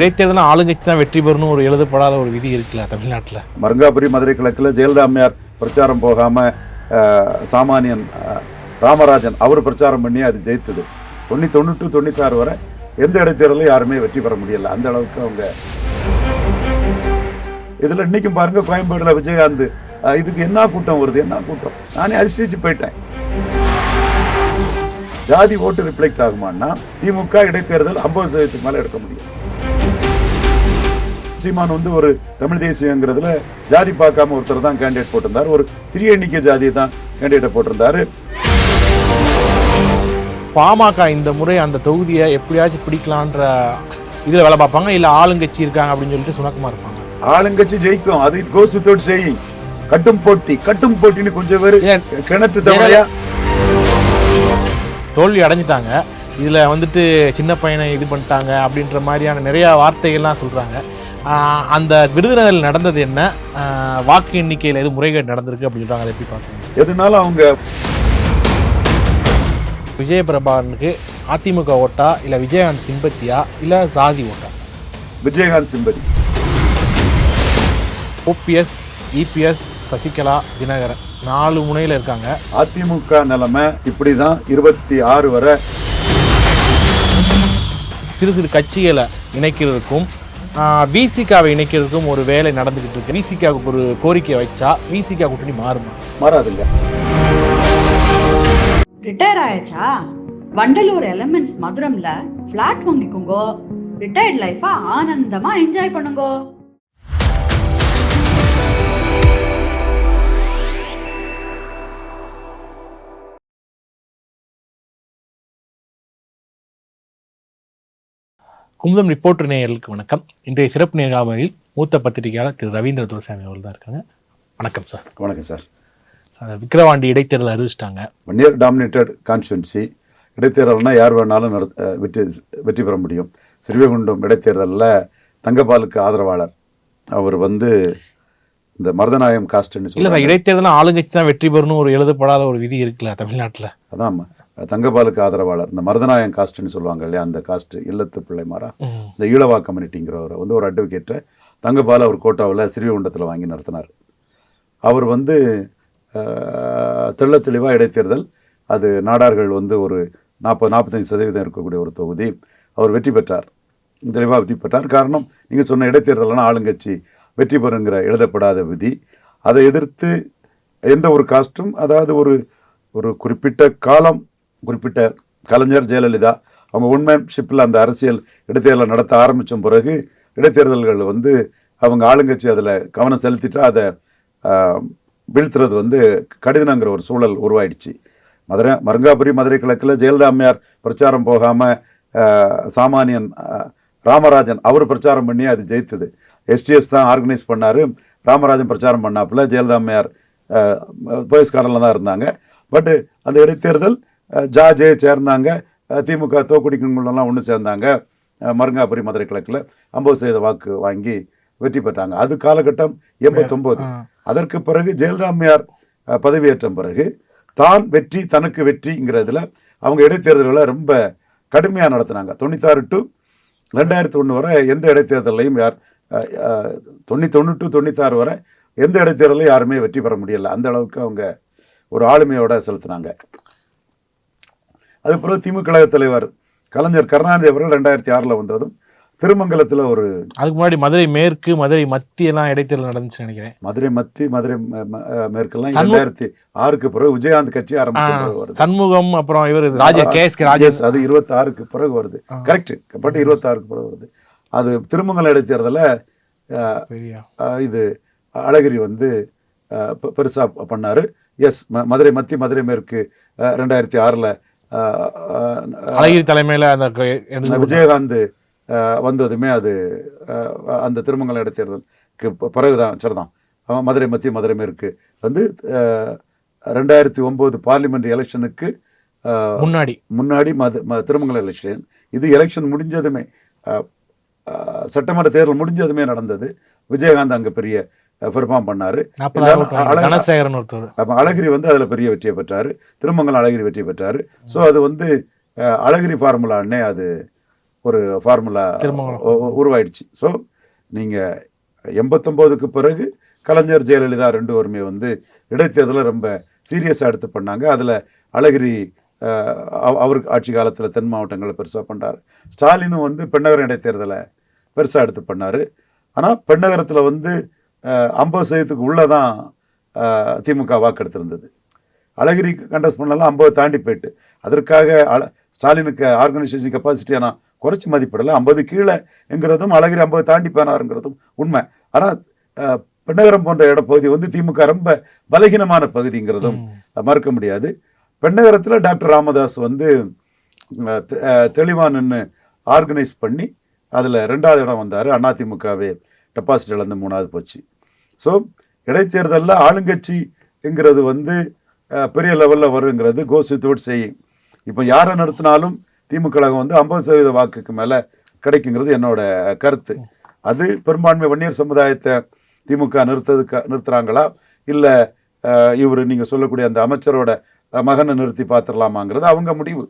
இடைத்தேர்தல் ஆளுங்கட்சி தான் வெற்றி பெறணும் ஒரு எழுதப்படாத ஒரு விதி இருக்குல்ல தமிழ்நாட்டில். மருங்காபுரி மதுரை கிழக்கில் ஜெயலலிதா அம்மையார் பிரச்சாரம் போகாமல் சாமானியன் ராமராஜன் அவர் பிரச்சாரம் பண்ணி அது ஜெயித்தது. தொண்ணூற்றி தொண்ணூற்று தொண்ணூத்தாறு வரை எந்த இடைத்தேர்தலும் யாருமே வெற்றி பெற முடியல. அந்த அளவுக்கு அவங்க இதில் இன்னைக்கும் பாருங்க கோயம்பேடில் விஜயகாந்த் இதுக்கு என்ன கூட்டம் வருது? என்ன கூட்டம்? நானே அதிர்ஷ்டிச்சு போயிட்டேன். ஜாதி ஓட்டு ரிஃப்ளெக்ட் ஆகுமான்னா திமுக இடைத்தேர்தல் ஐம்பது சதவீதத்துக்கு மேலே எடுக்க முடியும். சீமான் வந்து ஒரு தமிழ் தேசியங்கிறதுல ஜாதி பார்க்காம ஒருத்தர் தான் கேண்டிடேட் போட்டிருந்தார். ஒரு சிறிய எண்ணிக்கை ஜாதியை தான் கேண்டிடேட் போட்டிருந்தாரு. பாமக இந்த முறை அந்த தொகுதியை எப்படியாச்சும் பிடிக்கலான்ற இதில் வேலை பார்ப்பாங்க இல்லை ஆளுங்கட்சி இருக்காங்க அப்படின்னு சொல்லிட்டு சுணக்கமாக இருப்பாங்க? ஆளுங்கட்சி ஜெயிக்கும். அது கோஸ் வித்தவுட் செய்யும் கட்டும் போட்டி கட்டும் போட்டின்னு கொஞ்சம் பேர் கிணற்று தவறையா தோல்வி அடைஞ்சிட்டாங்க. இதில் வந்துட்டு சின்ன பையனை இது பண்ணிட்டாங்க அப்படின்ற மாதிரியான நிறையா வார்த்தைகள்லாம் சொல்கிறாங்க அந்த விருதுநகரில் நடந்தது என்ன? வாக்கு எண்ணிக்கையில் எது முறைகேடு நடந்திருக்கு அப்படின்னு சொல்கிறாங்க அதை எப்படி பார்க்குறீங்க? எதனால அவங்க விஜயபிரபாகரனுக்கு அதிமுக ஓட்டா இல்லை விஜயகாந்த் சிம்பத்தியா இல்லை சாதி ஓட்டா? Vijayakanth sympathy OPS EPS Sasikala Dinakaran நாலு முனையில் இருக்காங்க. அதிமுக நிலைமை இப்படிதான் இருபத்தி ஆறு வரை. சிறு சிறு கட்சிகளை இணைக்கிறதுக்கும் விசிகாவை இணைக்கிறதுக்கும் ஒரு வேலை நடந்துக்கிட்டு இருக்கு. விசிகாவுக்கு ஒரு கோரிக்கை வச்சா விசிகா கூட்டணி மாறுமா? மாறாதுங்க. ரிட்டையர் ஆயாச்சா? வண்டலூர் எலமெண்ட்ஸ் மதுரம்ல ஃபிளாட் வாங்கிக்கோங்க. ரிட்டையர்ட் லைஃபா ஆனந்தமா என்ஜாய் பண்ணுங்க. குமுதம் ரிப்போர்ட்டர் நேயர்களுக்கு வணக்கம். இன்றைய சிறப்பு நேர்காணலில் மூத்த பத்திரிகையாளர் திரு ரவீந்திர துரசாமி அவர்கள் தான் இருக்காங்க. வணக்கம் சார். வணக்கம் சார். சார் விக்கிரவாண்டி இடைத்தேர்தல் அறிவிச்சிட்டாங்க. ஒன் இயர் டாமினேட்டட் கான்ஸ்டுவன்சி இடைத்தேர்தல்னா யார் வேணாலும் நட வெற்றி வெற்றி பெற முடியும். சிறுவைகுண்டம் இடைத்தேர்தலில் தங்கபாலுக்கு ஆதரவாளர். அவர் வந்து இந்த மருதநாயம் காஸ்ட்னு இல்லை சொல்லி சார் இடைத்தேர்தல் ஆளுங்கட்சி தான் வெற்றி பெறணும் ஒரு எழுதப்படாத ஒரு விதி இருக்குல்ல தமிழ்நாட்டில். அதான் தங்கபாலுக்கு ஆதரவாளர். இந்த மருதநாயம் காஸ்ட்னு சொல்லுவாங்க இல்லையா அந்த காஸ்ட் இல்லத்து பிள்ளைமாரா? இந்த ஈழவா கம்யூனிட்டிங்கிறவர் வந்து ஒரு அட்வொகேட்டை தங்கபால் அவர் கோட்டாவில் சிறுவைகுண்டத்தில் வாங்கி நடத்தினார். அவர் வந்து அஹ், தெள்ளத் தெளிவாக இடைத்தேர்தல் அது நாடார்கள் வந்து ஒரு நாற்பது நாற்பத்தஞ்சு சதவீதம் இருக்கக்கூடிய ஒரு தொகுதி. அவர் வெற்றி பெற்றார். தெளிவாக வெற்றி பெற்றார். காரணம் நீங்கள் சொன்ன இடைத்தேர்தல்னா ஆளுங்கட்சி வெற்றி பெறுங்கிற எழுதப்படாத விதி. அதை எதிர்த்து எந்த ஒரு காஸ்ட்டும் அதாவது ஒரு ஒரு குறிப்பிட்ட காலம் குறிப்பிட்ட கலைஞர் ஜெயலலிதா அவங்க உண்மைஷிப்பில் அந்த அரசியல் இடைத்தேர்தலை நடத்த ஆரம்பித்த பிறகு இடைத்தேர்தல்கள் வந்து அவங்க ஆளுங்கட்சி அதில் கவனம் செலுத்திட்டா அதை வீழ்த்துறது வந்து கடிதங்கிற ஒரு சூழல் உருவாயிடுச்சு. மதுரை மருங்காபுரி மதுரை கிழக்கில் ஜெயலலிதா அம்மையார் பிரச்சாரம் போகாமல் சாமானியன் ராமராஜன் அவர் பிரச்சாரம் பண்ணி அது ஜெயித்தது. எஸ்டிஎஸ் தான் ஆர்கனைஸ் பண்ணார். ராமராஜன் பிரச்சாரம் பண்ணாப்புல ஜெயலலிதா அம்மையார் போலீஸ்காரில் தான் இருந்தாங்க. பட்டு அந்த இடைத்தேர்தல் அஹ், ஜா ஜெய சேர்ந்தாங்க. திமுக தோக்குடிக்கணுங்களெல்லாம் ஒன்று சேர்ந்தாங்க. மருங்காபுரி மதுரை கிழக்கில் ஐம்பது சதவீத வாக்கு வாங்கி வெற்றி பெற்றாங்க. அது காலகட்டம் எண்பத்தொம்போது. அதற்கு பிறகு ஜெயலலிதா அம்மையார் அஹ், பதவியேற்ற பிறகு தான் வெற்றி தனக்கு வெற்றிங்கிறதுல அவங்க இடைத்தேர்தல்களை ரொம்ப கடுமையாக நடத்தினாங்க. தொண்ணூத்தாறு டு ரெண்டாயிரத்தி ஒன்று வரை எந்த இடைத்தேர்தலையும் யார் அஹ், அஹ், தொண்ணூத்தி தொண்ணூறு டு தொண்ணூத்தாறு வரை எந்த இடைத்தேர்தலையும் யாருமே வெற்றி பெற முடியல. அந்த அளவுக்கு அவங்க ஒரு ஆளுமையோட செலுத்தினாங்க. அது பிறகு திமுக கழக தலைவர் கலைஞர் கருணாநிதி அவர்கள் ரெண்டாயிரத்தி ஆறில் வந்ததும் திருமங்கலத்தில் ஒரு அதுக்கு முன்னாடி மதுரை மேற்கு மதுரை மத்தியெல்லாம் இடைத்தேர்தல் நடந்துச்சுன்னு நினைக்கிறேன். மதுரை மத்தி மதுரை மேற்கெல்லாம் ரெண்டாயிரத்தி ஆறுக்கு பிறகு விஜயகாந்த் கட்சி ஆரம்பிச்ச சண்முகம் அப்புறம் இவர் ராஜ கே எஸ் ராஜேஷ். அது இருபத்தாறுக்கு பிறகு வருது. கரெக்ட் பட் இருபத்தாறுக்கு பிறகு வருது. அது திருமங்கலம் இடைத்தேர்தலில் இது அழகிரி வந்து ஆஹ் பெ- பெருசா பண்ணாரு. எஸ் மதுரை மத்தி மதுரை மேற்கு ரெண்டாயிரத்தி ஆறில் அழகிரி தலைமையில அந்த விஜயகாந்த் வந்ததுமே அது அந்த திருமங்கலம் இடைத்தேர்தலுக்கு பிறகுதான் சரிதான். மதுரை மத்திய மதுரை மேற்கு வந்து ரெண்டாயிரத்தி ஒம்பது பார்லிமெண்ட் எலெக்ஷனுக்கு முன்னாடி. முன்னாடி மது ம- திருமங்கல எலெக்ஷன். இது எலெக்ஷன் முடிஞ்சதுமே சட்டமன்ற தேர்தல் முடிஞ்சதுமே நடந்தது. விஜயகாந்த் அங்கே பெரிய பெர்ஃபார்ம் பண்ணாரு. அழகிரி வந்து அதில் பெரிய வெற்றியை பெற்றாரு. திருமங்கலம் அழகிரி வெற்றி பெற்றாரு. ஸோ அது வந்து அழகிரி ஃபார்முலான்னே அது ஒரு ஃபார்முலா. உருவாயிடுச்சு. ஸோ நீங்கள் எண்பத்தொம்போதுக்கு பிறகு கலைஞர் ஜெயலலிதா ரெண்டு பேருமே வந்து இடைத்தேர்தலை ரொம்ப சீரியஸாக எடுத்து பண்ணாங்க. அதில் அழகிரி அஹ், அவ- அவர் ஆட்சி காலத்தில் தென் மாவட்டங்களை பெருசாக பண்ணார். ஸ்டாலினும் வந்து பெண்ணகரம் இடைத்தேர்தலை பெருசாக எடுத்து பண்ணார். ஆனால் பெண்ணகரத்தில் வந்து ஐம்பது சதவீதத்துக்கு உள்ளே தான் திமுக வாக்கெடுத்திருந்தது அழகிரி கண்டஸ்ட் பண்ணலாம் ஐம்பது தாண்டி போயிட்டு. அதற்காக அல- ஸ்டாலினுக்கு ஆர்கனைசேஷன் கெப்பாசிட்டியை நான் குறைச்சி மதிப்பிடலை. ஐம்பது கீழேங்கிறதும் அழகிரி ஐம்பது தாண்டி போனாருங்கிறதும் உண்மை. ஆனால் பெண்ணகரம் போன்ற இடப்பகுதி வந்து திமுக ரொம்ப பலகீனமான பகுதிங்கிறதும் மறுக்க முடியாது. பெண்ணகரத்தில் டாக்டர் ராமதாஸ் வந்து அஹ், தெ- அஹ், தெளிவா நின்று ஆர்கனைஸ் பண்ணி அதில் ரெண்டாவது இடம் வந்தார் அதிமுகவே. டெபாசிட் இழந்து மூணாவது போச்சு. ஸோ இடைத்தேர்தலில் ஆளுங்கட்சிங்கிறது வந்து பெரிய லெவலில் வருங்கிறது கோஸ் வித்வுட் செய்யும். இப்போ யாரை நிறுத்தினாலும் திமுக கழகம் வந்து ஐம்பது சதவீத வாக்குக்கு மேலே கிடைக்குங்கிறது என்னோட கருத்து. அது பெரும்பான்மை வன்னியர் சமுதாயத்தை திமுக நிறுத்ததுக்கு நிறுத்துகிறாங்களா இல்லை இவர் நீங்கள் சொல்லக்கூடிய அந்த அமைச்சரோட மகனை நிறுத்தி பார்த்துடலாமாங்கிறது அவங்க முடிவு.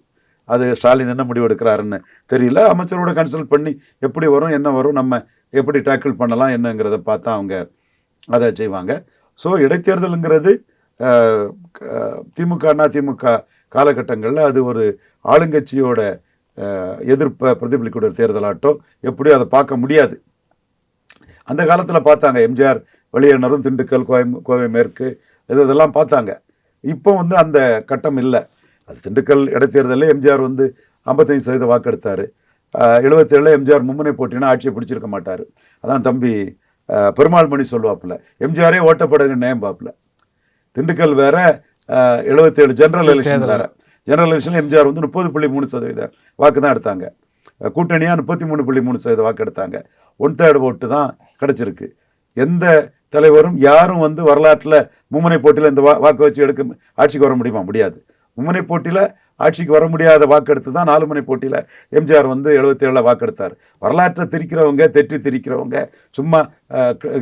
அது ஸ்டாலின் என்ன முடிவு எடுக்கிறாருன்னு தெரியல. அமைச்சரோட கன்சல்ட் பண்ணி எப்படி வரும் என்ன வரும் நம்ம எப்படி டேக்கிள் பண்ணலாம் என்னங்கிறத பார்த்தா அவங்க அதை செய்வாங்க. ஸோ இடைத்தேர்தலுங்கிறது க- திமுக அண்ணா திமுக காலகட்டங்களில் அது ஒரு ஆளுங்கட்சியோட எதிர்ப்பை பிரதிபலிக்கூடிய தேர்தலாட்டம் எப்படியும் அதை பார்க்க முடியாது. அந்த காலத்தில் பார்த்தாங்க எம்ஜிஆர் வெளியேனரும் திண்டுக்கல் கோயம் கோவை மேற்கு இது இதெல்லாம் பார்த்தாங்க. இப்போ வந்து அந்த கட்டம் இல்லை. அது திண்டுக்கல் இடைத்தேர்தலில் எம்ஜிஆர் வந்து ஐம்பத்தஞ்சு சதவீத வாக்கெடுத்தார். எழுபத்தேழில் எம்ஜிஆர் மும்முனை போட்டினா ஆட்சியை பிடிச்சிருக்க மாட்டார். அதான் தம்பி பெருமாள் மணி சொல்லுவாப்புல எம்ஜிஆரே ஓட்டப்படுங்க நேம்பாப்புல திண்டுக்கல் வேற எழுபத்தேழு ஜெனரல் எலெக்ஷன் வேற. ஜெனரல் எலெக்ஷன் எம்ஜிஆர் வந்து முப்பது புள்ளி மூணு சதவீத வாக்கு தான் எடுத்தாங்க. அஹ், கூட்டணியா முப்பத்தி மூணு புள்ளி மூணு சதவீத வாக்கு எடுத்தாங்க. ஒன் தேர்ட் ஓட்டு தான் கிடைச்சிருக்கு. எந்த தலைவரும் யாரும் வந்து வரலாற்றில் மும்முனை போட்டியில் இந்த வா வாக்கு வச்சு எடுக்க ஆட்சிக்கு வர முடியுமா? முடியாது. மும்முனை போட்டியில் ஆட்சிக்கு வர முடியாத வாக்கெடுத்து தான் நாலு மணி போட்டியில் எம்ஜிஆர் வந்து எழுபத்தேழில் வாக்கெடுத்தார். வரலாற்றை திரிக்கிறவங்க தெற்றி திரிக்கிறவங்க சும்மா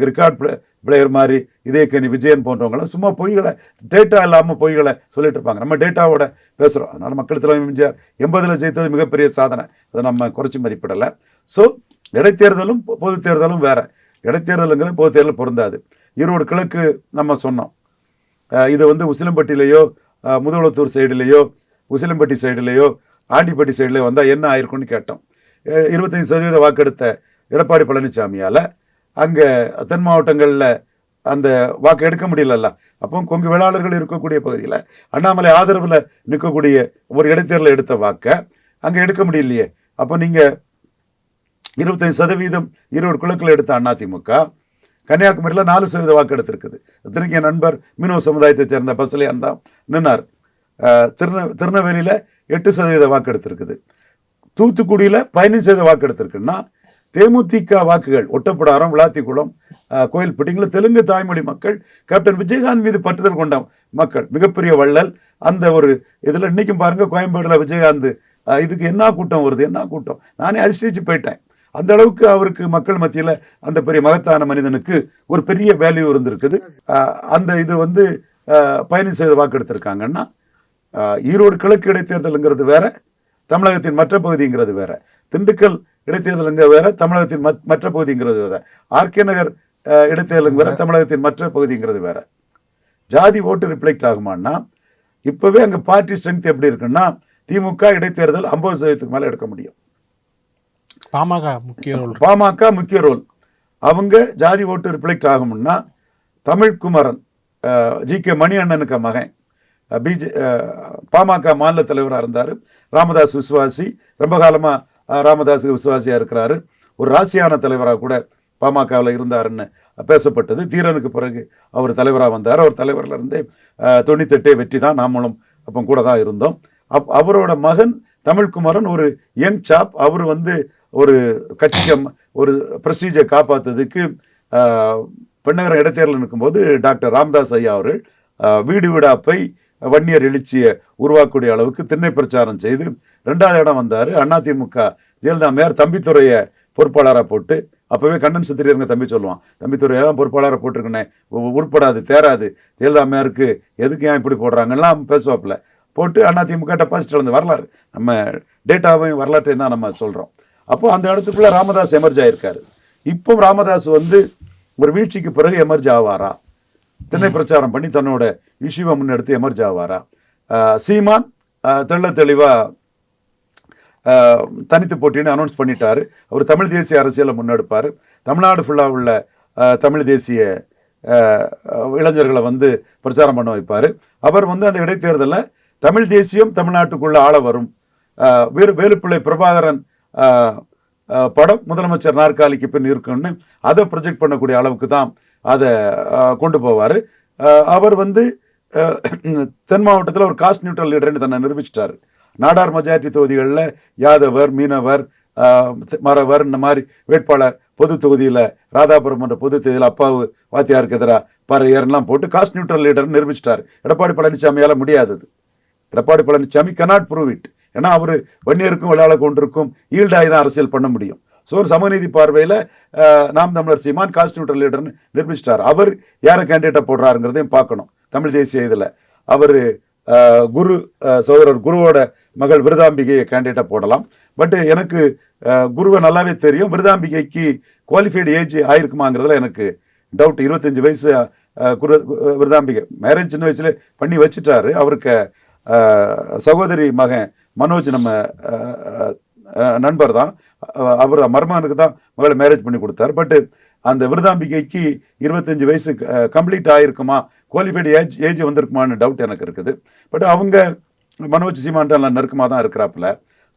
ரெக்கார்ட் பிளேயர் மாதிரி இதயக்கனி விஜயன் போன்றவங்களாம் சும்மா பொய்களை டேட்டா இல்லாமல் பொய்களை சொல்லிட்டு இருப்பாங்க. நம்ம டேட்டாவோட பேசுகிறோம் அதனால் மக்கள் தலைவர் எம்ஜிஆர் எண்பதில் ஜெயித்தது மிகப்பெரிய சாதனை. அதை நம்ம குறைச்சி மதிப்பிடலை. ஸோ இடைத்தேர்தலும் பொ- தேர்தலும் வேறு. இடைத்தேர்தலுங்கிற பொது தேர்தல் பொருந்தாது. ஈரோடு கிழக்கு நம்ம சொன்னோம். இது வந்து உசிலம்பட்டியிலையோ முதுகுளத்தூர் சைடுலேயோ உசிலம்பட்டி சைடுலேயோ ஆண்டிப்பட்டி சைடுலேயோ வந்தால் என்ன ஆயிருக்கும்னு கேட்டோம். இருபத்தஞ்சி இருபத்தஞ்சு சதவீத வாக்கெடுத்த எடப்பாடி பழனிசாமியால் அங்கே தென் மாவட்டங்களில் அந்த வாக்கு எடுக்க முடியலல்ல. அப்போ கொங்கு வேளாளர்கள் இருக்கக்கூடிய பகுதியில் அண்ணாமலை ஆதரவில் நிற்கக்கூடிய ஒரு இடைத்தேர்தல் எடுத்த வாக்கை அங்கே எடுக்க முடியலையே. அப்போ நீங்கள் இருபத்தஞ்சு சதவீதம் ஈரோடு குழுக்கள் எடுத்த அதிமுக கன்னியாகுமரியில் நாலு சதவீத வாக்கு எடுத்திருக்குது இத்தனைக்கு என் நண்பர் மீனவ சமுதாயத்தைச் சேர்ந்த பசலியான் தான் நின்னார். திருநெ திருநெல்வேலியில் எட்டு சதவீத வாக்கு எடுத்திருக்குது தூத்துக்குடியில் பதினஞ்சு சதவீத வாக்கு எடுத்திருக்குன்னா தேமுதிக வாக்குகள் ஒட்டப்படாரம் விளாத்திக்குளம் அஹ், கோயில்பட்டிங்களில் தெலுங்கு தாய்மொழி மக்கள் கேப்டன் விஜயகாந்த் மீது பற்றுதல் கொண்ட மக்கள் மிகப்பெரிய வள்ளல். அந்த ஒரு இதில் இன்னைக்கும் பாருங்க கோயம்பேடில் விஜயகாந்த் இதுக்கு என்ன கூட்டம் வருது என்ன கூட்டம்? நானே அதிர்ஷ்டிச்சு போயிட்டேன். அந்த அளவுக்கு அவருக்கு மக்கள் மத்தியில் அந்த பெரிய மகத்தான மனிதனுக்கு ஒரு பெரிய வேல்யூ இருந்திருக்குது. அந்த இது வந்து பயணம் பதினஞ்சு வாக்கெடுத்திருக்காங்கன்னா வாக்கு எடுத்திருக்காங்கன்னா ஈரோடு கிழக்கு இடைத்தேர்தலுங்கிறது வேற தமிழகத்தின் மற்ற பகுதிங்கிறது வேற. திண்டுக்கல் இடைத்தேர்தலுங்க வேற தமிழகத்தின் மத்- மற்ற பகுதிங்கிறது வேற. ஆர்கே நகர் அஹ், இடைத்தேர்தலுங்க வேற தமிழகத்தின் மற்ற பகுதிங்கிறது வேற. ஜாதி ஓட்டு ரிஃப்ளெக்ட் ஆகுமான்னா இப்போவே அங்கே பார்ட்டி ஸ்ட்ரென்த் எப்படி இருக்குன்னா திமுக இடைத்தேர்தல் ஐம்பது சதவீதத்துக்கு மேலே எடுக்க முடியும். பாமக முக்கிய ரோல் பாமக முக்கிய ரோல் அவங்க ஜாதி ஓட்டு ரிப்ளெக்ட் ஆகும்னா தமிழ்குமரன் ஜி கே மணி அண்ணனுக்கு மகன் பிஜே பாமக மாநில தலைவராக இருந்தார். ராமதாஸ் விசுவாசி ரொம்ப காலமாக ராமதாஸ் விசுவாசியாக இருக்கிறாரு. ஒரு ராசியான தலைவராக கூட பாமகவில் இருந்தாருன்னு பேசப்பட்டது. தீரனுக்கு பிறகு அவர் தலைவராக வந்தார். அவர் தலைவரில் இருந்தே தொண்ணூத்தெட்டே வெற்றி தான் நாமளும் அப்போ கூட தான் இருந்தோம். அப் அவரோட மகன் தமிழ்குமரன் ஒரு யங் சாப். அவர் வந்து ஒரு கட்சிக்கு ஒரு ப்ரொசீஜர் காப்பாற்றுறதுக்கு பெண்ணகரம் இடைத்தேர்தல் இருக்கும்போது டாக்டர் ராம்தாஸ் ஐயா அவர்கள் வீடு வீடாக போய் வன்னியர் எழுச்சியை உருவாக்கக்கூடிய அளவுக்கு திண்ணை பிரச்சாரம் செய்து ரெண்டாவது இடம் வந்தார். அதிமுக ஜெயலலிதா மேயர் தம்பித்துறையை பொறுப்பாளராக போட்டு அப்போவே கண்ணன் சித்திரியருங்க தம்பி சொல்லுவான். தம்பித்துறையெல்லாம் பொறுப்பாளராக போட்டிருக்கனே. உட்படாது தேராது. ஜெயலலிதா மேயருக்கு எதுக்கு ஏன் இப்படி போடுறாங்கலாம் பேசுவாப்புல. போட்டு அதிமுக டெபாசிட் இழந்து வரலாறு. நம்ம டேட்டாவையும் வரலாற்றையும் தான் நம்ம சொல்கிறோம் அப்போ அந்த இடத்துக்குள்ள ராமதாஸ் எமர்ஜ் ஆயிருக்காரு. இப்போ ராமதாஸ் வந்து ஒரு வீழ்ச்சிக்கு பிறகு எமர்ஜ் ஆவாரா? திண்ணை பிரச்சாரம் பண்ணி தன்னோட இஷ்யூவை முன்னெடுத்து எமர்ஜ் ஆவாரா? சீமான் தெள்ள தெளிவா ஆஹ் தனித்து போட்டின்னு அனௌன்ஸ் பண்ணிட்டாரு. அவர் தமிழ் தேசிய அரசியலை முன்னெடுப்பார். தமிழ்நாடு ஃபுல்லாக உள்ள தமிழ் தேசிய இளைஞர்களை வந்து பிரச்சாரம் பண்ண வைப்பார். அவர் வந்து அந்த இடைத்தேர்தலில் தமிழ் தேசியம் தமிழ்நாட்டுக்குள்ள ஆள வரும். வேறு வேலுப்பிள்ளை பிரபாகரன் படம் முதலமைச்சர் நாற்காலிக்கு பின் இருக்குன்னு அதை ப்ரொஜெக்ட் பண்ணக்கூடிய அளவுக்கு தான் அதை கொண்டு போவார். அவர் வந்து தென் மாவட்டத்தில் ஒரு காஸ்ட் நியூட்ரல் லீடர்னு தன்னை நிரூபிச்சிட்டாரு. நாடார் மெஜாரிட்டி தொகுதிகளில் யாதவர் மீனவர் மறவர் இந்த மாதிரி வேட்பாளர் பொது தொகுதியில் ராதாபுரம் என்ற பொது தொகுதியில் அப்பாவு வாத்தியாருக்கு எதிராக பறையர்லாம் போட்டு காஸ்ட் நியூட்ரல் லீடர் நிரூபிச்சிட்டார். எடப்பாடி பழனிசாமியால் முடியாதது. Edappadi Palaniswami cannot prove it ஏன்னா அவர் வன்னியருக்கும் விளையாட கொண்டிருக்கும் ஈல்டாகி தான் அரசியல் பண்ண முடியும். ஸோ ஒரு சமநீதி பார்வையில் நாம் தமிழர் சீமான் கான்ஸ்டியூட்டர் லீடர்னு நிர்மிச்சிட்டார் அவர் யாரை கேண்டிடேட்டை போடுறாருங்கிறதையும் பார்க்கணும். தமிழ் தேசிய இதில். அவர் குரு சோதரர் குருவோட மகள் விருதாம்பிகையை கேண்டிடேட்டாக போடலாம். பட் எனக்கு குருவை நல்லாவே தெரியும். விருதாம்பிகைக்கு குவாலிஃபைடு ஏஜ் ஆயிருக்குமாங்கிறதுல எனக்கு டவுட் இருபத்தஞ்சி வயசு குரு விருதாம்பிகை. மேரேஜ் சின்ன வயசுல பண்ணி வச்சுட்டாரு. அவருக்கு சகோதரி மகன் மனோஜ் நம்ம நண்பர் தான். அவர் மர்மானுக்கு தான் மகளை மேரேஜ் பண்ணி கொடுத்தார். பட்டு அந்த விருதாம்பிகைக்கு இருபத்தஞ்சி வயசு கம்ப்ளீட் ஆகிருக்குமா குவாலிஃபைடு ஏஜ் ஏஜ் வந்திருக்குமான்னு டவுட் எனக்கு இருக்குது. பட் அவங்க மனோஜ் சீமான்ட்டு நெருக்கமாக தான் இருக்கிறாப்புல.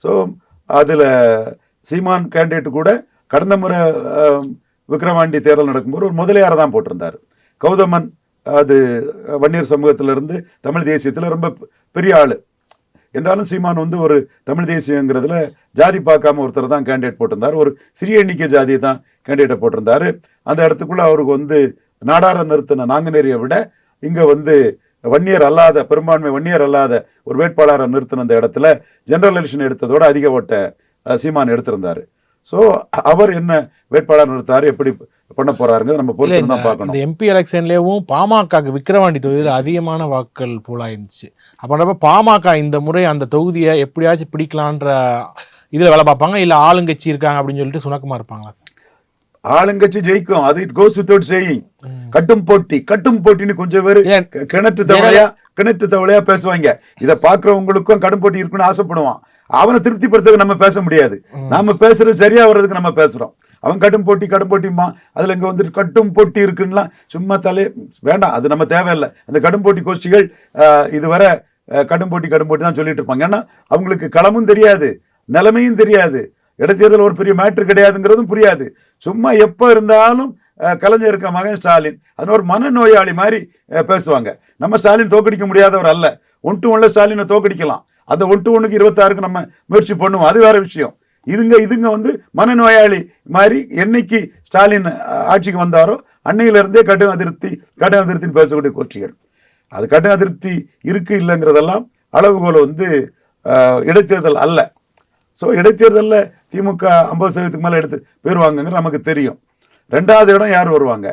ஸோ அதில் சீமான் கேண்டிடேட் கூட கடந்த முறை விக்ரவாண்டி தேர்தல் நடக்கும்போது ஒரு முதலியாரை தான் போட்டிருந்தார். கௌதமன் அது வன்னியர் சமூகத்திலிருந்து தமிழ் தேசியத்தில் ரொம்ப பெரிய ஆள். என்றாலும் சீமான் வந்து ஒரு தமிழ் தேசியங்கிறதுல ஜாதி பார்க்காம ஒருத்தர் தான் கேண்டிடேட் போட்டிருந்தார். ஒரு சிறிய எண்ணிக்கை ஜாதியை தான் கேண்டிடேட்டை போட்டிருந்தார். அந்த இடத்துக்குள்ள அவருக்கு வந்து நாடார நிறுத்தின நாங்குநேரியை விட இங்கே வந்து வன்னியர் அல்லாத பெரும்பான்மை வன்னியர் அல்லாத ஒரு வேட்பாளரை நிறுத்தின அந்த இடத்துல ஜெனரல் எலெக்ஷன் எடுத்ததோட அதிக ஓட்ட சீமான் எடுத்திருந்தார். ஸோ அவர் என்ன வேட்பாளர் நிறுத்தார் எப்படி பண்ண போறாருங்கிறத நம்ம பொறுத்து தான் பார்க்கணும். இந்த எம்பி எலெக்ஷன்லேயும் பாமக விக்கிரவாண்டி தொகுதியில் அதிகமான வாக்குகள் போலாயிருந்துச்சு அப்படின்றப்ப பாமக இந்த முறை அந்த தொகுதியை எப்படியாச்சும் பிடிக்கலான்ற இதில் வேலை பார்ப்பாங்க இல்லை ஆளுங்கட்சி இருக்காங்க அப்படின்னு சொல்லிட்டு சுணக்கமா இருப்பாங்களா? ஆளுங்கட்சி ஜெயிக்கும். அது இட் கோஸ் வித்வுட் சேயிங் கட்டும் போட்டி கட்டும் போட்டின்னு கொஞ்சம் பேர் கிணற்று தவளையா கிணற்று தவளையா பேசுவாங்க. இத பாக்குறவங்களுக்கும் கடும் போட்டி இருக்குன்னு ஆசைப்படுவான். அவனை திருப்திப்படுத்துறதுக்கு நம்ம பேச முடியாது. நாம பேசுறது சரியா வர்றதுக்கு நம்ம பேசுறோம். அவன் கடும் போட்டி கடும் போட்டிமா அதில் இங்கே வந்துட்டு கட்டும் போட்டி இருக்குன்னா சும்மா தலை வேண்டாம் அது நம்ம தேவையில்லை. அந்த கடும் போட்டி கோஷ்டிகள் இதுவரை கடும் போட்டி கடும் போட்டி தான் சொல்லிட்டு இருப்பாங்க. ஏன்னா அவங்களுக்கு களமும் தெரியாது நிலைமையும் தெரியாது. இடைத்தேர்தல் ஒரு பெரிய மேட்ரு கிடையாதுங்கிறதும் புரியாது. சும்மா எப்போ இருந்தாலும் கலைஞர் இருக்க மகன் ஸ்டாலின். அது ஒரு மனநோயாளி மாதிரி பேசுவாங்க. நம்ம ஸ்டாலின் தோக்கடிக்க முடியாதவர் அல்ல. ஒன் டு ஒன்ல ஸ்டாலினை தோக்கடிக்கலாம். அந்த ஒன் டு ஒன்றுக்கு இருபத்தாறுக்கு நம்ம முயற்சி பண்ணுவோம். அது வேற விஷயம். இதுங்க இதுங்க வந்து மனநோயாளி மாதிரி என்னைக்கு ஸ்டாலின் ஆட்சிக்கு வந்தாரோ அன்னையிலிருந்தே கடும் அதிருப்தி கடும் அதிருப்தின்னு பேசக்கூடிய கோட்சிகள் அது கடும் அதிருப்தி இருக்கு இல்லைங்கிறதெல்லாம் அளவுகோல் வந்து இடைத்தேர்தல் அல்ல. ஸோ இடைத்தேர்தலில் திமுக ஐம்பது சதவீதத்துக்கு மேலே எடுத்து போயிருவாங்கங்கிற நமக்கு தெரியும். ரெண்டாவது இடம் யார் வருவாங்க?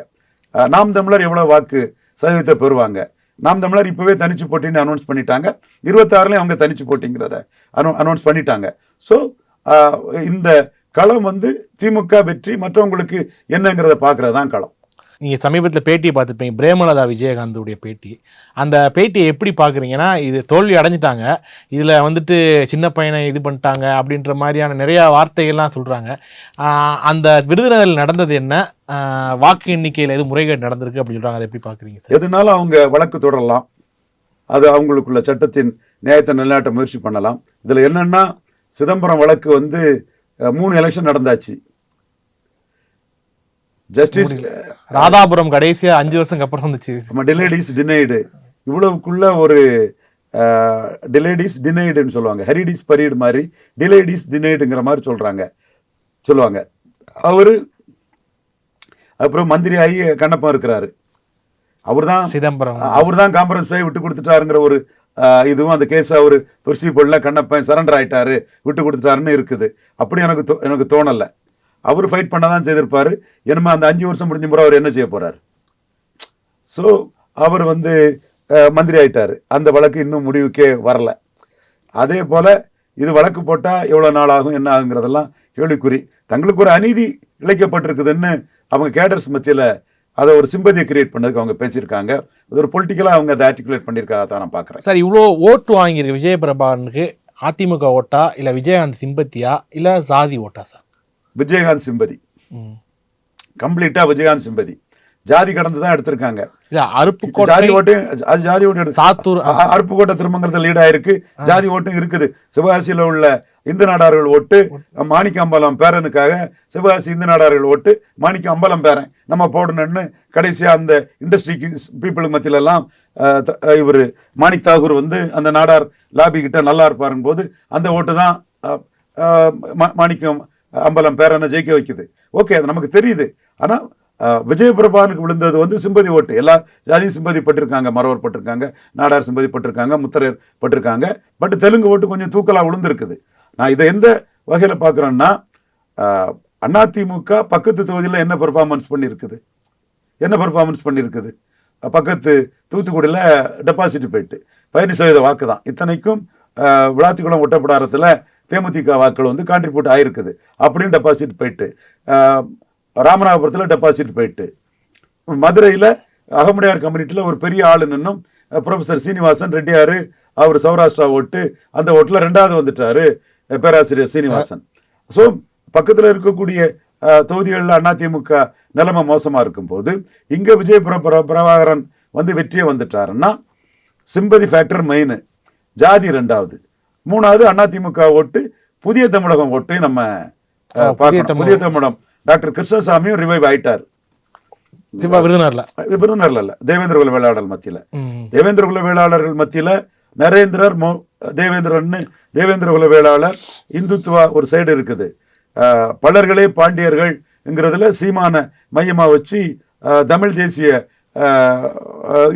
நாம் தமிழர் எவ்வளோ வாக்கு சதவீதத்தை பெறுவாங்க? நாம் தமிழர் இப்போவே தனிச்சு போட்டின்னு அனௌன்ஸ் பண்ணிட்டாங்க. இருபத்தாறுலேயும் அவங்க தனிச்சு போட்டிங்கிறத அனௌ அனௌன்ஸ் பண்ணிட்டாங்க. ஸோ இந்த களம் வந்து திமுக வெற்றி மற்றவங்களுக்கு என்னங்கிறத பார்க்கறது தான் களம். நீங்கள் சமீபத்தில் பேட்டியை பார்த்துருப்பீங்க பிரேமலதா விஜயகாந்தோடைய பேட்டி. அந்த பேட்டியை எப்படி பார்க்குறீங்கன்னா இது தோல்வி அடைஞ்சிட்டாங்க. இதில் வந்துட்டு சின்ன பையனை இது பண்ணிட்டாங்க அப்படின்ற மாதிரியான நிறையா வார்த்தைகள்லாம் சொல்கிறாங்க அந்த விருதுநகரில் நடந்தது என்ன? வாக்கு எண்ணிக்கையில் எது முறைகேடு நடந்திருக்கு அப்படின்னு சொல்கிறாங்க அதை எப்படி பார்க்குறீங்க சார்? எதுனாலும் அவங்க வழக்கு தொடரலாம். அது அவங்களுக்குள்ள சட்டத்தின் நியாயத்தை நிலைநாட்ட முயற்சி பண்ணலாம். இதுல என்னன்னா சிதம்பரம் வழக்கு வந்து மூணு எலெக்ஷன் நடந்தாச்சு. ஜஸ்டிஸ் ராதாபுரம் கடைசியாக அஞ்சு வருஷம் அப்புறம் வந்துச்சு. நம்ம டிலேடிஸ் டினைடு இவ்வளவுக்குள்ள ஒரு டிலேடிஸ் டினைடுன்னு சொல்லுவாங்க. ஹெரிடிஸ் பரீடு மாதிரி டிலேடிஸ் டினைடுங்கிற மாதிரி சொல்றாங்க. சொல்லுவாங்க. அவரு அப்புறம் மந்திரி ஆகி கண்ணப்பம் இருக்கிறாரு. அவர்தான் சிதம்பரம். அவர் தான் காம்பரன்ஸ் விட்டு கொடுத்துட்டாருங்கிற ஒரு இதுவும் அந்த கேஸ் அவர் பெர்சி போடல கண்ணப்பன் சரண்டர் ஆயிட்டாரு விட்டு கொடுத்துட்டாருன்னு இருக்குது. அப்படி எனக்கு தோ- எனக்கு தோணல. அவர் ஃபைட் பண்ண தான் செய்திருப்பாரு. என்னமா அந்த அஞ்சு வருஷம் முடிஞ்ச முறை அவர் என்ன செய்ய போறாரு? ஸோ அவர் வந்து மந்திரி ஆயிட்டாரு. அந்த வழக்கு இன்னும் முடிவுக்கே வரல. அதே போல இது வழக்கு போட்டால் எவ்வளோ நாள் ஆகும் என்ன ஆகுங்கிறதெல்லாம் கேள்விக்குறி. தங்களுக்கு ஒரு அநீதி இழைக்கப்பட்டிருக்குதுன்னு அவங்க கேடர்ஸ் மத்தியில் அதை ஒரு சிம்பதியை கிரியேட் பண்ணதுக்கு அவங்க பேசியிருக்காங்க. அது ஒரு பொலிட்டிக்கலாக அவங்க அதை ஆர்டிகுலேட் பண்ணியிருக்காங்க தான் நான் பார்க்குறேன். சார் இவ்வளோ ஓட்டு வாங்கியிருக்கு விஜய பிரபாகரனுக்கு அதிமுக ஓட்டா இல்லை விஜயகாந்த் சிம்பத்தியா இல்லை சாதி ஓட்டா சார்? விஜயகாந்த் சிம்பதி. கம்ப்ளீட்டாக விஜயகாந்த் சிம்பதி ஜாதி கடந்து தான் எடுத்திருக்காங்க. இல்ல அருப்புக்கோட்டை ஜாதி ஓட்டு அது ஜாதி ஓட்டு சாத்தூர் அ- அ- அருப்புக்கோட்டை திருமங்கலத்தில் லீட் ஆயிருக்கு. ஜாதி ஓட்டும் இருக்குது. சிவகாசியில் உள்ள இந்து நாடார்கள் ஓட்டு மாணிக்க அம்பலம் பேரனுக்காக சிவகாசி இந்து நாடார்கள் ஓட்டு மாணிக்க அம்பலம் பேரன். நம்ம போடணும்னு கடைசியா அந்த இண்டஸ்ட்ரிக்கு பீப்புளுக்கு மத்தியில எல்லாம் இவர் மாணிக் தாகூர் வந்து அந்த நாடார் லாபி கிட்ட நல்லா இருப்பாருங்க போது அந்த ஓட்டு தான் மாணிக்கம் அம்பலம் பேரனை ஜெயிக்க வைக்குது. ஓகே அது நமக்கு தெரியுது. ஆனா அஹ், விஜயபிரபானுக்கு விழுந்தது வந்து சிம்பதி ஓட்டு. எல்லா ஜாதியும் சிம்பதி பட்டிருக்காங்க மறவர் பட்டிருக்காங்க நாடார் சிம்பதி பட்டிருக்காங்க முத்தரையர் பட்டிருக்காங்க. பட் தெலுங்கு ஓட்டு கொஞ்சம் தூக்கலா விழுந்திருக்குது நான் இதை எந்த வகையில் பார்க்குறேன்னா அதிமுக பக்கத்து தொகுதியில் என்ன பெர்ஃபார்மன்ஸ் பண்ணியிருக்குது? என்ன பெர்ஃபார்மன்ஸ் பண்ணியிருக்குது? பக்கத்து தூத்துக்குடியில் டெபாசிட் போயிட்டு. பதினஞ்சு சதவீத வாக்கு தான். இத்தனைக்கும் விளாத்திக்குளம் ஒட்டப்படாரத்தில் தேமுதிக வாக்குகள் வந்து கான்ட்ரிபியூட் ஆகிருக்குது அப்படின்னு டெபாசிட் போயிட்டு. ராமநாதபுரத்தில் டெபாசிட் போயிட்டு. மதுரையில் அகமுடையார் கம்யூனிட்டியில் ஒரு பெரிய ஆளு நின்னும் ப்ரொஃபசர் சீனிவாசன் ரெட்டியார் அவர் சௌராஷ்டிரா ஓட்டு அந்த ஓட்டில் ரெண்டாவது வந்துட்டார். பேராசிரியர் சீனிவாசன். ஸோ பக்கத்தில் இருக்கக்கூடிய தொகுதிகளில் அதிமுக நிலைமை மோசமாக இருக்கும்போது இங்கே விஜய் பிர- பிர- பிரபாகரன் வந்து வெற்றியே வந்துட்டாருன்னா சிம்பதி ஃபேக்டர் மெயின் ஜாதி ரெண்டாவது. மூணாவது அதிமுக ஓட்டு புதிய தமிழகம் ஓட்டு நம்ம புதிய. தமிழகம். டாக்டர் கிருஷ்ணசாமியும் ரிவைவ் ஆயிட்டார். விருதுநர்ல விருதுநர்ல இல்ல தேவேந்திர குல வேளாளர் மத்தியில. தேவேந்திர குல வேளாளர்கள் மத்தியில நரேந்திரர் மோ தேவேந்திரன்னு தேவேந்திர வேளாளர் இந்துத்துவா ஒரு சைடு இருக்குது. பலர்களே பாண்டியர்கள்ங்கிறதுல சீமான மையமா வச்சு தமிழ் தேசிய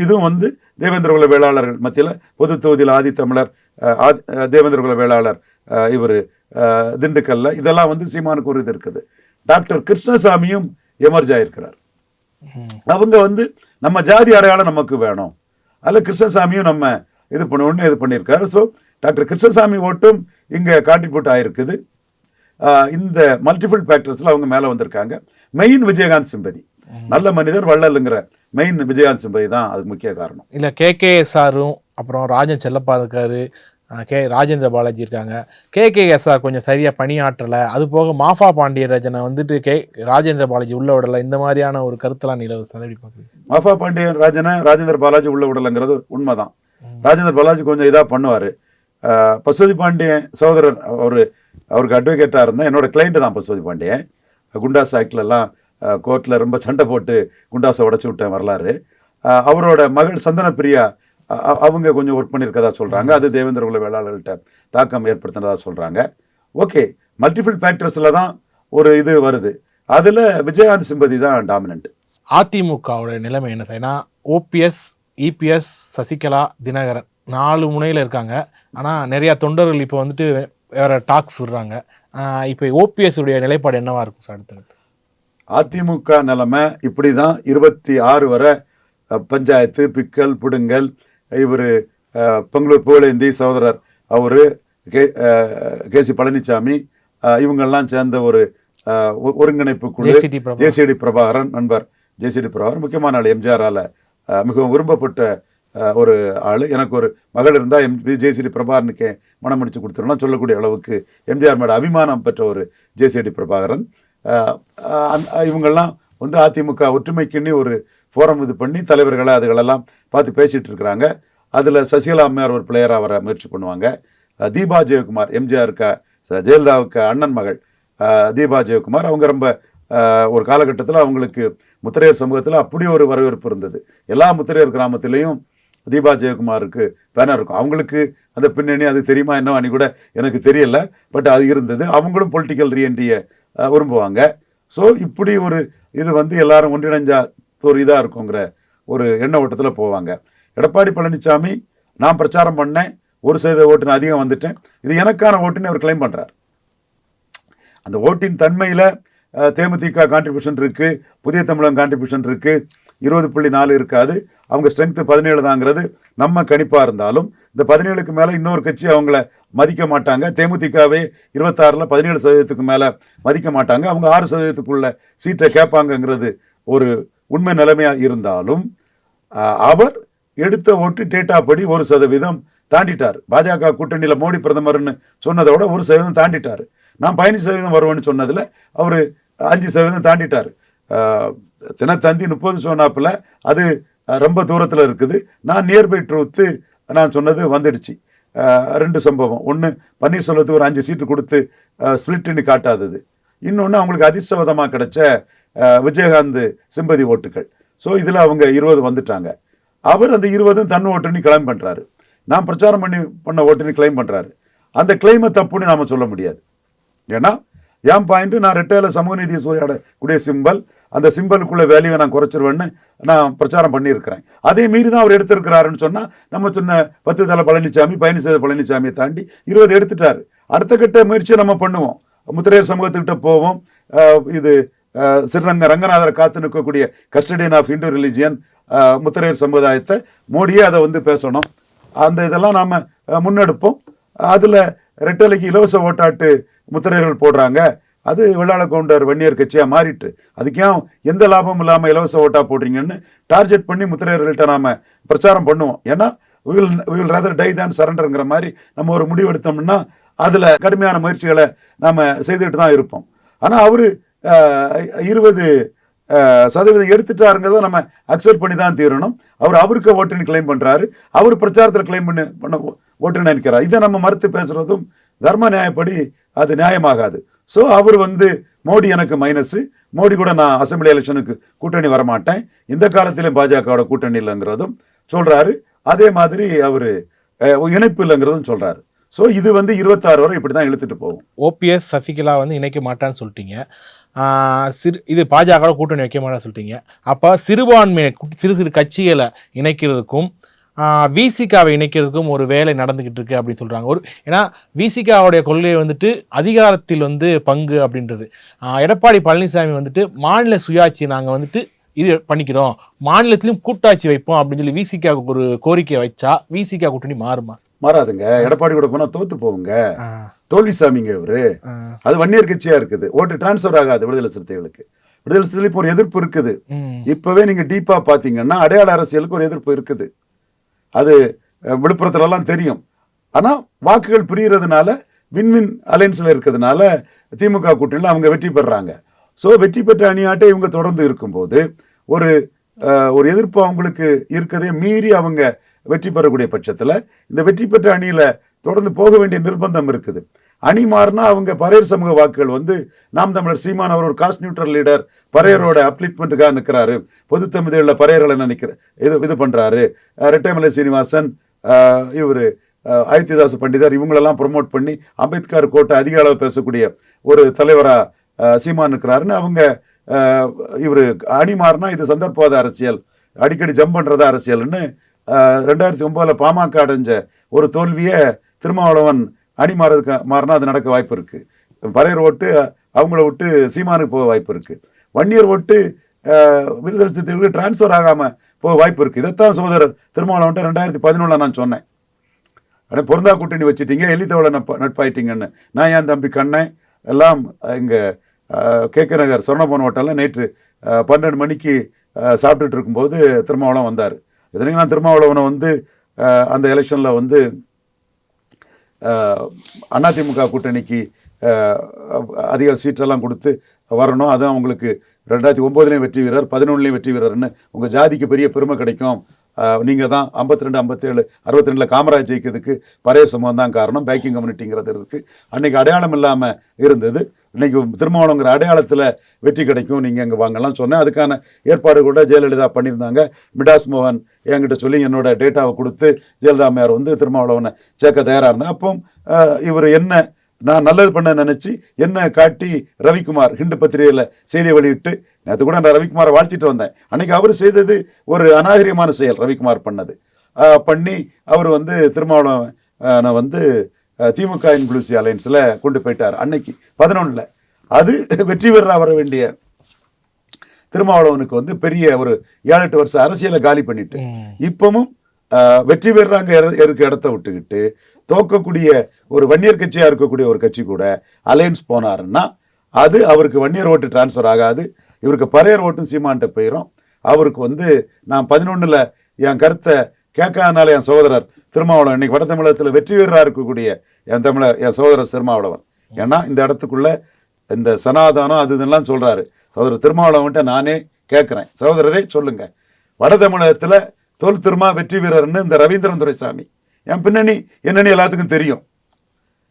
இதுவும் வந்து தேவேந்திர குல வேளாளர்கள் மத்தியில பொது தொகுதியில் ஆதித்தமிழர் தேவேந்திர குல வேளாளர் இவர் திண்டுக்கல்ல. இதெல்லாம் வந்து சீமானுக்கு ஒரு இது இருக்குது. டாக்டர் கிருஷ்ணசாமியும் எமர்ஜ் ஆயிருக்கிறார். அவங்க வந்து நம்ம ஜாதி அடையாளம் நமக்கு வேணும். அதில் கிருஷ்ணசாமியும் நம்ம இது பண்ணுவோம்னு இது பண்ணியிருக்காரு. ஸோ டாக்டர் கிருஷ்ணசாமி ஓட்டும் இங்கே கான்ட்ரிபியூட் ஆயிருக்குது. ஆஹ் இந்த மல்டிபிள் ஃபேக்டர்ஸில் அவங்க மேலே வந்திருக்காங்க. Main Vijayakanth sympathy. நல்ல மனிதர் வள்ளலுங்கிற மெயின் விஜயகாந்த் சிம்பதி தான் அதுக்கு முக்கிய காரணம். இல்ல கே கே எஸ்ஆரும் அப்புறம் ராஜன் செல்லப்பா இருக்காரு. கே ராஜேந்திர பாலாஜி இருக்காங்க. கே கே எஸ்ஆர் கொஞ்சம் சரியா பணியாற்றல. அது போக மாஃபா பாண்டியராஜனை வந்துட்டு கே ராஜேந்திர பாலாஜி உள்ள விடல. இந்த மாதிரியான ஒரு கருத்தெல்லாம் நிலவு சதவி பார்க்குறீங்க மாஃபா பாண்டியன் ராஜனை ராஜேந்திர பாலாஜி உள்ள விடலைங்கிறது உண்மைதான். ராஜேந்திர பாலாஜி கொஞ்சம் இதாக பண்ணுவார். பசுபதி பாண்டியன் சகோதரர் அவர் அவருக்கு அட்வொகேட்டாக இருந்தால் என்னோட கிளைண்ட் தான் பசுபதி பாண்டியன். குண்டாஸ் ஆக்ட்லலாம் கோர்ட்டில் ரொம்ப சண்டை போட்டு குண்டாஸை உடச்சி விட்டேன் வரலாறு. அவரோட மகள் சந்தன பிரியா அவங்க கொஞ்சம் ஒர்க் பண்ணியிருக்கதா சொல்கிறாங்க அது தேவேந்திர குல வேளாளர்கள்ட்ட தாக்கம் ஏற்படுத்தினதா சொல்கிறாங்க ஓகே மல்டிபிள் ஃபேக்டர்ஸில் தான் ஒரு இது வருது. அதில் விஜயகாந்த் சிம்பதி தான் டாமினன்ட் அதிமுகவோட நிலைமை என்ன ஏன்னா ஓபிஎஸ் இபிஎஸ் சசிகலா தினகரன். நாலு முனையில் இருக்காங்க. ஆனால் நிறைய தொண்டர்கள் இப்போ வந்துட்டு வேற டாக்ஸ் விடுறாங்க. இப்போ ஓபிஎஸ் உடைய நிலைப்பாடு என்னவா இருக்கும் சார் அடுத்து அதிமுக நிலைமை இப்படி தான் இருபத்தி ஆறு வரை பஞ்சாயத்து பிக்கல் புடுங்கல் இவர் பெங்களூர் புகழேந்தி சகோதரர் அவர் கே அஹ், கேசி பழனிசாமி இவங்கெல்லாம் சேர்ந்த ஒரு ஒருங்கிணைப்பு குழு ஜேசிடி பிரபாகரன். நண்பர். ஜேசிடி பிரபாகரன் முக்கியமான ஆள் எம்ஜிஆரால் மிகவும் விரும்பப்பட்ட ஒரு ஆள். எனக்கு ஒரு மகள் இருந்தால் எம் ஜெயசிடி பிரபாகரனுக்கு மனம் முடிச்சு கொடுத்துருன்னா சொல்லக்கூடிய அளவுக்கு எம்ஜிஆர் மேட அபிமானம் பெற்ற ஒரு ஜேசிடி பிரபாகரன். அஹ், இவங்கெல்லாம் வந்து அதிமுக ஒற்றுமைக்குன்னு ஒரு ஃபோரம் இது பண்ணி தலைவர்களை அதுகளெல்லாம் பார்த்து பேசிகிட்டு இருக்கிறாங்க. அதில் சசிகலா அம்மையார் ஒரு பிளேயராக வர முயற்சி பண்ணுவாங்க. தீபா ஜெயக்குமார் எம்ஜிஆருக்கு ஜெயலலிதாவுக்கு அண்ணன் மகள். தீபா ஜெயக்குமார் அவங்க ரொம்ப ஒரு காலகட்டத்தில் அவங்களுக்கு முத்திரையர் சமூகத்தில் அப்படி ஒரு வரவேற்பு இருந்தது. எல்லா முத்திரையர் கிராமத்திலையும் தீபா ஜெயக்குமாருக்கு பேனர் இருக்கும். அவங்களுக்கு அந்த பின்னணி அது தெரியுமா என்ன கூட எனக்கு தெரியல. பட் அது இருந்தது. அவங்களும் பொலிட்டிக்கல் ரீஎன்ட்ரியை விரும்புவாங்க. ஸோ இப்படி ஒரு இது வந்து எல்லாரும் ஒன்றிணைஞ்சா ஒரு இதாக இருக்குங்கிற ஒரு எண்ண ஓட்டத்தில் போவாங்க. எடப்பாடி பழனிசாமி நான் பிரச்சாரம் பண்ணேன். ஒரு சதவீத ஓட்டுன்னு அதிகம் வந்துட்டேன். இது எனக்கான ஓட்டுன்னு அவர் கிளைம் பண்ணுறார் அந்த ஓட்டின் தன்மையில் தேமுதிக கான்ட்ரிபியூஷன் இருக்குது புதிய தமிழகம் கான்ட்ரிபியூஷன் இருக்குது இருபது புள்ளி நாலு இருக்காது. அவங்க ஸ்ட்ரென்த்து பதினேழு தாங்கிறது நம்ம கணிப்பாக இருந்தாலும் இந்த பதினேழுக்கு மேலே இன்னொரு கட்சி அவங்கள மதிக்க மாட்டாங்க. தேமுதிகவே இருபத்தாறில் பதினேழு சதவீதத்துக்கு மேலே மதிக்க மாட்டாங்க. அவங்க ஆறு சதவீதத்துக்குள்ள சீட்டை கேட்பாங்கங்கிறது ஒரு உண்மை நிலைமையாக இருந்தாலும் அவர் எடுத்த ஓட்டு டேட்டா படி ஒரு சதவீதம் தாண்டிட்டார். பாஜக கூட்டணியில் மோடி பிரதமர்னு சொன்னதை விட ஒரு சதவீதம் தாண்டிட்டார். நான் பதினஞ்சு சதவீதம் வருவேன்னு சொன்னதில் அவர் அஞ்சு சதவீதம் தாண்டிட்டார். தினத்தந்தி முப்பது சொன்னாப்பில் அது ரொம்ப தூரத்தில் இருக்குது. நான் நியர்பை ட்ரூத்து நான் சொன்னது வந்துடுச்சு. ரெண்டு சம்பவம். ஒன்று பன்னீர்செல்வத்துக்கு ஒரு அஞ்சு சீட்டு கொடுத்து ஸ்பிளிட்னு காட்டாதது. இன்னொன்று அவங்களுக்கு அதிர்ஷ்டவதமாக கிடைச்ச விஜயகாந்த் சிம்பதி ஓட்டுகள். ஸோ இதில் அவங்க இருபது வந்துட்டாங்க. அவர் அந்த இருபதும் தன் ஓட்டுன்னு கிளைம் பண்ணுறாரு நான் பிரச்சாரம் பண்ணி பண்ண ஓட்டுன்னு கிளைம் பண்ணுறாரு அந்த கிளைமை தப்புன்னு நாம் சொல்ல முடியாது. ஏன்னா என் பாயிண்ட்? நான் ரெட்டையில் சமூக நீதி சூறையாட கூடிய சிம்பல் அந்த சிம்பலுக்குள்ள வேல்யூவை நான் குறைச்சிருவேன்னு நான் பிரச்சாரம் பண்ணியிருக்கிறேன். அதே மீறி தான் அவர் எடுத்திருக்கிறாருன்னு சொன்னால் நம்ம சொன்ன பத்து தலை பழனிசாமி பயணி செய்த பழனிசாமியை தாண்டி இருபது எடுத்துட்டாரு. அடுத்த கட்ட முயற்சியை நம்ம பண்ணுவோம். முத்திரையர் சமூகத்துக்கிட்ட போவோம். இது அஹ் ஸ்ரீரங்க ரங்கநாதரை காத்து நிற்கக்கூடிய custodian of Hindu religion Mutharaiyar சமுதாயத்தை மோடியே அதை வந்து பேசணும். அந்த இதெல்லாம் நாம் முன்னெடுப்போம். அதில் ரெட்டலைக்கு இலவச ஓட்டாட்டு முத்திரையர்கள் போடுறாங்க. அது வெள்ளாள கவுண்டர் வன்னியர் கட்சியாக மாறிட்டு அதுக்கு ஏன் எந்த லாபமும் இல்லாமல் இலவச ஓட்டா போடுறீங்கன்னு டார்கெட் பண்ணி முத்திரையர்கள்ட்ட நாம பிரச்சாரம் பண்ணுவோம். ஏன்னா வில் வில் ரதர் டை தான் சரண்டருங்கிற மாதிரி நம்ம ஒரு முடிவு எடுத்தோம்னா அதில் கடுமையான முயற்சிகளை நாம் செய்துட்டு தான் இருப்போம். ஆனால் அவர் இருபது சதவீதம் எடுத்துட்டாருங்கிறத நம்ம அக்செப்ட் பண்ணி தான் தீரணும். அவர் அவருக்கு ஓட்டுன்னு கிளைம் பண்ணுறாரு அவர் பிரச்சாரத்தில் கிளைம் பண்ணி பண்ண ஓட்டுன்னு நினைக்கிறார். இதை நம்ம மறுத்து பேசுகிறதும் தர்ம நியாயப்படி அது நியாயமாகாது. ஸோ அவர் வந்து மோடி எனக்கு மைனஸு மோடி கூட நான் அசம்பிளி எலெக்ஷனுக்கு கூட்டணி வரமாட்டேன். இந்த காலத்திலும் பாஜகவோட கூட்டணி இல்லைங்கிறதும் சொல்கிறாரு அதே மாதிரி அவர் இணைப்பு இல்லைங்கிறதும் சொல்கிறாரு ஸோ இது வந்து இருபத்தாறு வரை இப்படி தான் இழுத்துட்டு போகும். ஓபிஎஸ் சசிகலா வந்து இணைக்க மாட்டான்னு சொல்லிட்டீங்க. சிறு இது பாஜக கூட்டணி வைக்க மாட்டான்னு சொல்லிட்டீங்க. அப்போ சிறுபான்மையை சிறு சிறு கட்சிகளை இணைக்கிறதுக்கும் விசிகாவை இணைக்கிறதுக்கும் ஒரு வேலை நடந்துகிட்டு இருக்கு அப்படின்னு சொல்றாங்க. ஒரு ஏன்னா விசிகாவுடைய கொள்கை வந்துட்டு அதிகாரத்தில் வந்து பங்கு அப்படின்றது. எடப்பாடி பழனிசாமி வந்துட்டு மாநில சுயாட்சி நாங்கள் வந்துட்டு இது பண்ணிக்கிறோம். மாநிலத்திலும் கூட்டாட்சி வைப்போம் அப்படின்னு சொல்லி விசிகாவுக்கு ஒரு கோரிக்கை வச்சா விசிகா கூட்டணி மாறுமா? மாறாதுங்க. எடப்பாடி கூட போனா தோத்து போவுங்க ஆஹ் தோல்விசாமிங்க இவரு. அது வன்னியர் கட்சியா இருக்குது. ஓட்டு டிரான்ஸ்ஃபர் ஆகாது விடுதலை சிறுத்தைகளுக்கு. விடுதலை சிறுத்தைகளுக்கு ஒரு எதிர்ப்பு இருக்குது. இப்பவே நீங்க டீப்பா பாத்தீங்கன்னா அடையாள அரசியலுக்கு ஒரு எதிர்ப்பு இருக்குது. அது விழுப்புரத்துலலாம் தெரியும். ஆனால் வாக்குகள் பிரியறதுனால வின்வின் அலைன்ஸில் இருக்கிறதுனால திமுக கூட்டணியில் அவங்க வெற்றி பெறுறாங்க ஸோ வெற்றி பெற்ற அணியாட்டை இவங்க தொடர்ந்து இருக்கும்போது ஒரு ஒரு எதிர்ப்பு அவங்களுக்கு இருக்கதே மீறி அவங்க வெற்றி பெறக்கூடிய பட்சத்தில் இந்த வெற்றி பெற்ற அணியில் தொடர்ந்து போக வேண்டிய நிர்பந்தம் இருக்குது. அணி மாறினா அவங்க பரையர் சமூக வாக்குகள் வந்து நாம் தமிழர் சீமான் அவர் ஒரு காஸ்ட் நியூட்ரல் லீடர் பரையரோட அப்ளிட்மெண்ட்டுக்காக நிற்கிறாரு பொது தமிழில் பரையர்களை நினைக்கிற இது இது பண்ணுறாரு ரெட்டைமலை சீனிவாசன் இவர் ஆதித்யதாச பண்டிதர் இவங்களெல்லாம் ப்ரொமோட் பண்ணி அம்பேத்கர் கோட்டை அதிக அளவு பேசக்கூடிய ஒரு தலைவராக சீமான் இருக்கிறாருன்னு அவங்க இவர் அணி மாறினா இது சந்தர்ப்பவாத அரசியல் அடிக்கடி ஜம்ப் பண்ணுறதா அரசியல்னு ரெண்டாயிரத்தி ஒம்போதில் பாமக அடைஞ்ச ஒரு தோல்வியை திருமாவளவன் அணி மாறதுக்கு மாறினா அது நடக்க வாய்ப்பு இருக்குது பறையர் ஓட்டு அவங்கள விட்டு சீமானுக்கு போக வாய்ப்பு இருக்குது வன்னியர் ஓட்டு அஹ், விருதுநகர் டிரான்ஸ்ஃபர் ஆகாமல் போக வாய்ப்பு இருக்குது இதைத்தான் சோதரர் திருமாவளவன்ட்ட ரெண்டாயிரத்தி பதினொன்றில் நான் சொன்னேன். ஆனால் பொருந்தா கூட்டணி வச்சுட்டீங்க எலித்தவளை நட்ப நட்பாயிட்டீங்கன்னு. நான் என் தம்பி கண்ணன் எல்லாம் இங்கே கே. கே. நகர் சொர்ணபவன் ஹோட்டலில் நேற்று பன்னெண்டு மணிக்கு சாப்பிட்டுட்டு இருக்கும்போது திருமாவளவன் வந்தார். இதனைக்கு நான் திருமாவளவனை வந்து அந்த எலெக்ஷனில் வந்து அதிமுக கூட்டணிக்கு அதிக சீட்டெல்லாம் கொடுத்து வரணும். அதுவும் அவங்களுக்கு ரெண்டாயிரத்தி ஒம்போதுலேயும் வெற்றி வீரர் பதினொன்றுலேயும் வெற்றி வீரர்னு உங்கள் ஜாதிக்கு பெரிய பெருமை கிடைக்கும். நீங்கள் தான் ஐம்பத்தி ரெண்டு ஐம்பத்தேழு அறுபத்தி ரெண்டில் காமராஜ் ஜெயிக்கிறதுக்கு பழைய சமூகம் தான் காரணம் பேக்கிங் கம்யூனிட்டிங்கிறது இருக்குது அன்றைக்கி அடையாளம் இல்லாமல் இருந்தது. இன்றைக்கி திருமாவளங்கிற அடையாளத்தில் வெற்றி கிடைக்கும் நீங்கள் அங்கே வாங்கலாம் சொன்னேன். அதுக்கான ஏற்பாடு கூட ஜெயலலிதா பண்ணியிருந்தாங்க. மிடாஸ் மோகன் என்கிட்ட சொல்லி என்னோட டேட்டாவை கொடுத்து ஜெயலலிதா அம்மையார் வந்து திருமாவளவனை சேர்க்க தயாராக இருந்தேன் அப்போ இவர் என்ன நான் நல்லது பண்ண நினைச்சு என்ன காட்டி ரவிக்குமார் ஹிண்டு பத்திரிகையில் செய்தியை வெளியிட்டு நேற்று கூட நான் ரவிக்குமாரை வாழ்த்திட்டு வந்தேன். அன்னைக்கு அவர் செய்தது ஒரு அநாகரிகமான செயல் ரவிக்குமார் பண்ணது. பண்ணி அவர் வந்து திருமாவளவன் வந்து திமுக இன்க்ளூசிவ் அலையன்ஸில் கொண்டு போயிட்டார் அன்னைக்கு பதினொன்றில் அது வெற்றி பெறா வர வேண்டிய திருமாவளவனுக்கு வந்து பெரிய ஒரு ஏழு எட்டு வருஷம் அரசியலை காலி பண்ணிட்டு. இப்பவும் வெற்றி பெறாங்க இருக்க இடத்த விட்டுக்கிட்டு தோக்கக்கூடிய ஒரு வன்னியர் கட்சியாக இருக்கக்கூடிய ஒரு கட்சி கூட அலையன்ஸ் போனாருன்னா அது அவருக்கு வன்னியர் ஓட்டு டிரான்ஸ்ஃபர் ஆகாது. இவருக்கு பறையர் ஓட்டும் சீமான்ட்ட போயிடும் அவருக்கு வந்து நான் பதினொன்றில் என் கருத்தை கேட்காதனால என் சகோதரர் திருமாவளவன் இன்னைக்கு வட தமிழகத்தில் வெற்றி வீரராக இருக்கக்கூடிய என் தமிழர் என் சகோதரர் திருமாவளவன். ஏன்னா இந்த இடத்துக்குள்ள இந்த சனாதானம் அது இதெல்லாம் சொல்கிறாரு சகோதரர் திருமாவளவன்ட்ட நானே கேட்குறேன். சகோதரரே சொல்லுங்கள் வட தமிழகத்தில் தோல் திருமா வெற்றி வீரர்னு இந்த ரவீந்திரன் துரைசாமி. என் பின்னணி என்னன்னு எல்லாத்துக்கும் தெரியும்.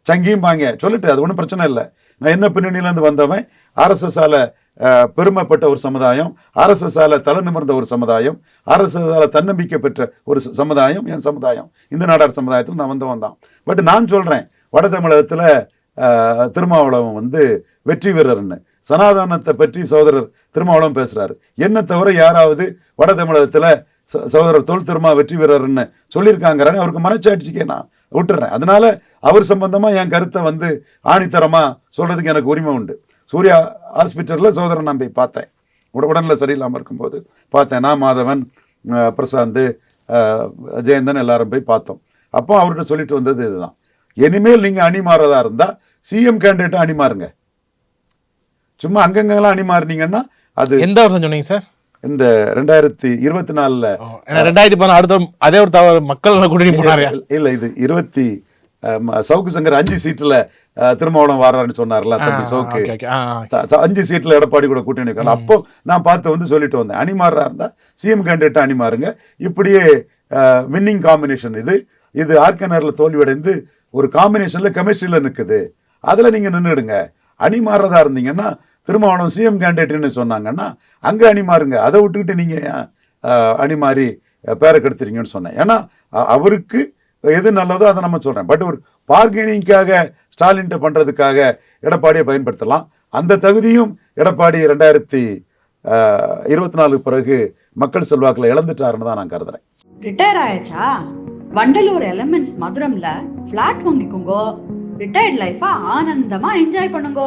சங்கியும் வாங்க சொல்லிட்டு அது ஒன்றும் பிரச்சனை இல்லை. நான் என்ன பின்னணியிலேருந்து வந்தவன்? ஆர்எஸ்எஸ்ஸால் பெருமைப்பட்ட ஒரு சமுதாயம் ஆர்எஸ்எஸ்ஸால் தலை நிமிர்ந்த ஒரு சமுதாயம் ஆர்எஸ்எஸ்ஸால் தன்னம்பிக்கை பெற்ற ஒரு சமுதாயம் என் சமுதாயம். இந்த நாடார் சமுதாயத்தில் நான் வந்தவன் தான். பட் நான் சொல்கிறேன் வட தமிழகத்தில் திருமாவளவன் வந்து வெற்றி வீரர்னு. சனாதானத்தை பற்றி சோதரர் திருமாவளவன் பேசுகிறாரு என்ன தவிர யாராவது வட தமிழகத்தில் சகோதரர் தோல் திருமா வெற்றி வீரர்னு சொல்லியிருக்காங்கிறானே அவருக்கு மனச்சாட்சிக்கே நான் விட்டுறேன். அதனால அவர் சம்பந்தமாக என் கருத்தை வந்து ஆணித்தரமா சொல்கிறதுக்கு எனக்கு உரிமை உண்டு. சூர்யா ஹாஸ்பிட்டலில் சகோதரன் நான் போய் பார்த்தேன். உட உடனில் சரியில்லாமல் இருக்கும்போது பார்த்தேன். நான் மாதவன் பிரசாந்த் ஜெயந்தன் எல்லாரும் போய் பார்த்தோம். அப்போ அவர்கிட்ட சொல்லிட்டு வந்தது இதுதான். இனிமேல் நீங்கள் அணி மாறதா இருந்தால் சிஎம் கேண்டிடேட்டை அணி மாறுங்க சும்மா அங்கங்கெல்லாம் அணி மாறினீங்கன்னா அது எந்த வருஷம் சொன்னீங்க சார்? இந்த ரெண்டாயிரத்தி இருபத்தி நாலுல ரெண்டாயிரத்தி அடுத்த அதே ஒரு தவறு மக்கள் கூட்டணி போனாரு. இல்ல இது இருபத்தி சவுக்கு சங்கர் அஞ்சு சீட்டுல அஹ், திருமாவளவன் வாரான்னு சொன்னார்ல தம்பி சவுக்கு. அஞ்சு சீட்ல எடப்பாடி கூட கூட்டணி வைக்கலாம் அப்போ நான் பார்த்து வந்து சொல்லிட்டு வந்தேன். அணிமாறா இருந்தா சிஎம் கேண்டிடேட் அணிமாருங்க இப்படியே வின்னிங் காம்பினேஷன் இது. இது ஆர்கனர்ல தோல்வியடைந்து ஒரு காம்பினேஷன்ல கெமிஸ்ட்ரியில நிக்குது. அதுல நீங்க நின்றுடுங்க அணி மாறுறதா இருந்தீங்கன்னா திருமாவளவன் சிஎம் கேண்டிடேட்னு சொன்னாங்கன்னா அங்க அணி மாறுங்க அதை விட்டுக்கிட்டு நீங்க அணிமாறி பேரை கெடுத்துறீங்கன்னு சொன்னேன். ஏன்னா அவருக்கு எது நல்லதோ அதை நம்ம சொல்றேன். பட் ஒரு பார்கெனிங்காக ஸ்டாலின்ட்ட பண்றதுக்காக எடப்பாடியை பயன்படுத்தலாம். அந்த தகுதியும் எடப்பாடி ரெண்டாயிரத்தி இருபத்தி நாலுக்கு பிறகு மக்கள் செல்வாக்கில் இழந்துட்டாருன்னு தான் நான் கருதுறேன். ரிட்டையர் ஆயாச்சா? வண்டலூர் எலமெண்ட்ஸ் மதுரம்ல ஃப்ளாட் வாங்கிக்கோங்க. ரிட்டையர்ட் லைஃபா ஆனந்தமா என்ஜாய் பண்ணுங்க.